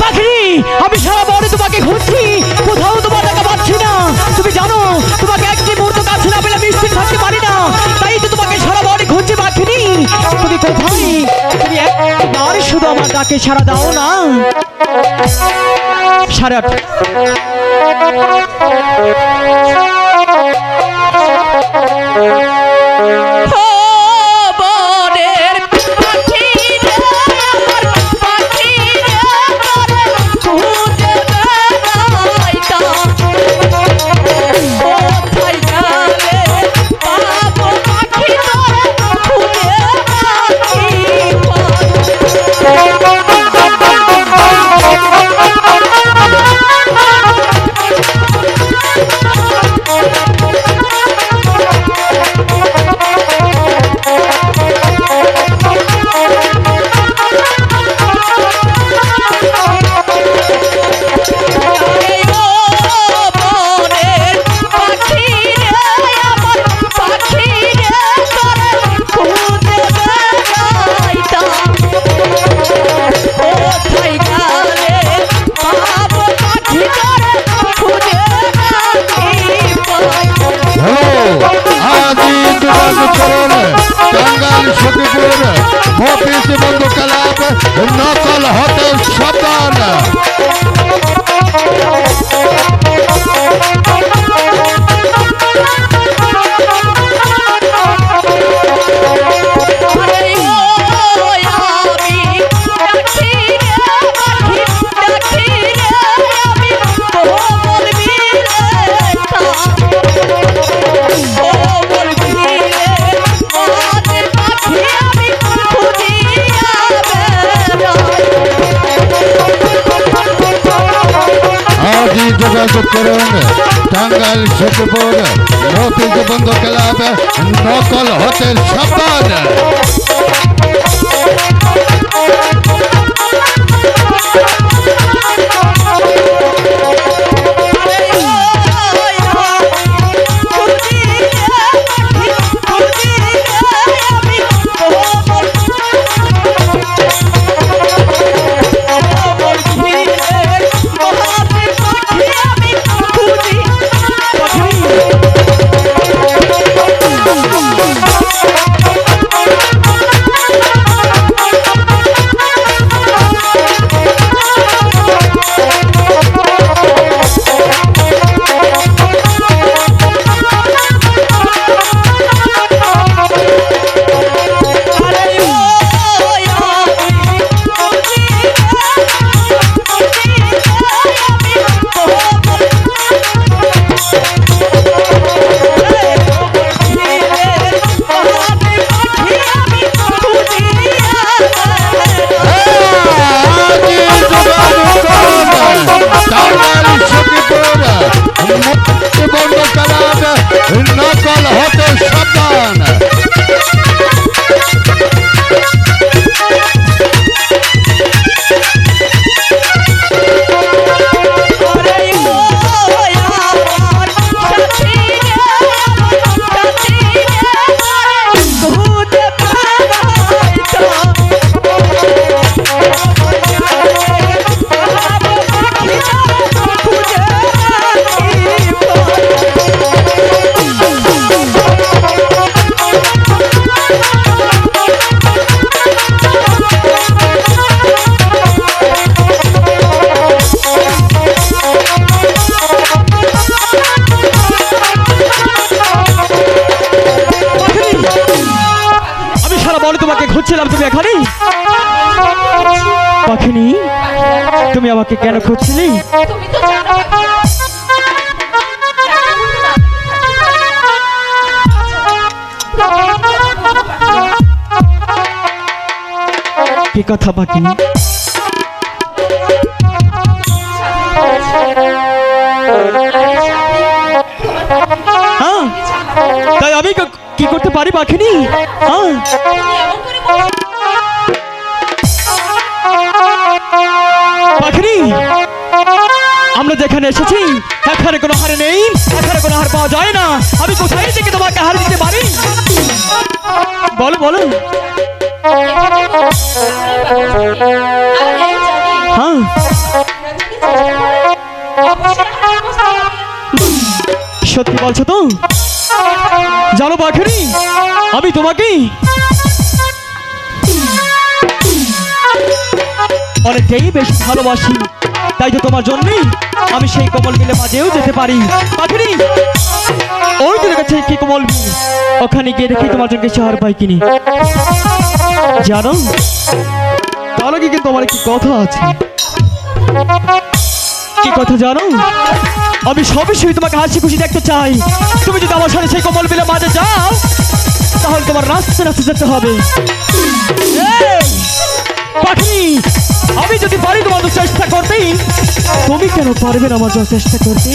পাখিনি আমি সারা বনে তোমাকে খুঁজছি কোথাও তোমার দেখা পাচ্ছি না। তুমি জানো, তোমাকে একটি মুহূর্ত কাছে না পেলে স্থির থাকতে পারি না। তাই তো তোমাকে সারা বনে খুঁজছি পাখিনি তুমি কোথায়? তুমি একবার শুধু আমার ডাকে সারা দাও না। সাড়ে মফিস বন্ধু ক্লাব নকল হতে সাবধান করুন টাঙ্গাইল সখীপুর মফিস বন্ধু ক্লাব নকল হতে সাবধান খুঁজছিলাম তুমি এখানে? পাখিনি। তুমি আমাকে কেন খুঁজছিলি? কি কথা পাখিনি তাই আমি ক- করতে পারি হ্যাঁ পাখিনি আমরা যেখানে এসেছি এখানে কোনো হারে নেই এখানে কোনো হার পাওয়া যায় না। আমি কোথায় থেকে তোমাকে হার দিতে পারি? বলো বলো। হ্যাঁ। সত্যি বলছো তো? জানো পাখিনি আমি তোমাকে অনেকটাই বেশি ভালোবাসি। তাই তো তোমার জন্যই আমি সেই কমল মিলে মাঝেও যেতে পারি। পাখিনি ওই তোর কাছে কি কমল মিল ওখানে গিয়ে দেখি তোমার জন্য আর পাই কিনি। জানো, তার আগে কিন্তু আমার একটি কথা আছে। কি কথা জানো? আমি সবসময় তোমাকে হাসি খুশি দেখতে চাই। তুমি যদি আমার সাথে সেই কমল বিলে মাঝে যাও, তাহলে তোমার রাস্তা রাস্তা যেতে হবে। পাখি, আমি যদি পারি তোমার চেষ্টা করতে, তুমি কেন পারবে না আমার চেষ্টা করতে?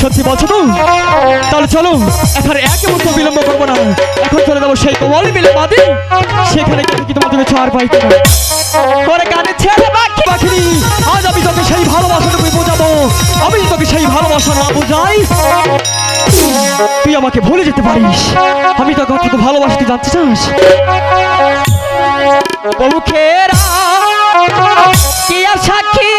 সত্যি বলছো তো? তাহলে চলো এখন এক মুহূর্ত বিলম্ব করব না এখন চলে যাব সেই কোমল মিলে বাদে, সেখানে কি জন্য ছাড় পাই করে কানে বাকি আজ আমি তোকে সেই ভালোবাসাটুকু বোঝাবো। আমি তোকে সেই ভালোবাসা না বোঝাই তুই আমাকে ভুলে যেতে পারিস। আমি তোকে কতটুকু ভালোবাসি, তুই জানতে চাস? কি আর সাক্ষী?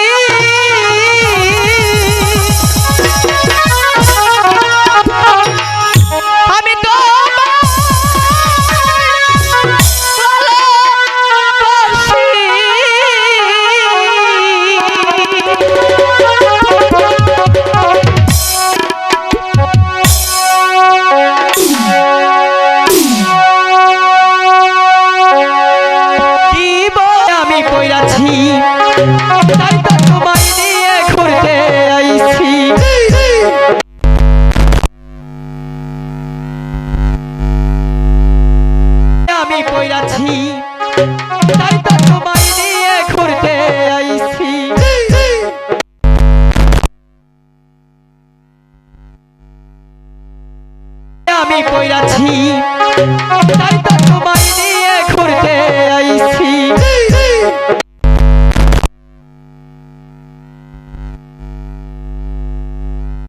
আমি কইরাছি। তাই তো তোমায় নিয়ে ঘুরতে আইছি।